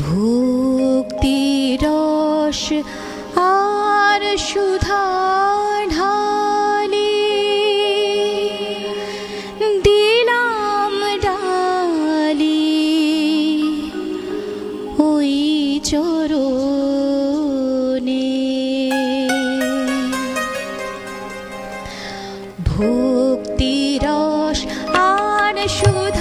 ভক্তি রস আর সুধার ভক্তিরস আর সুদ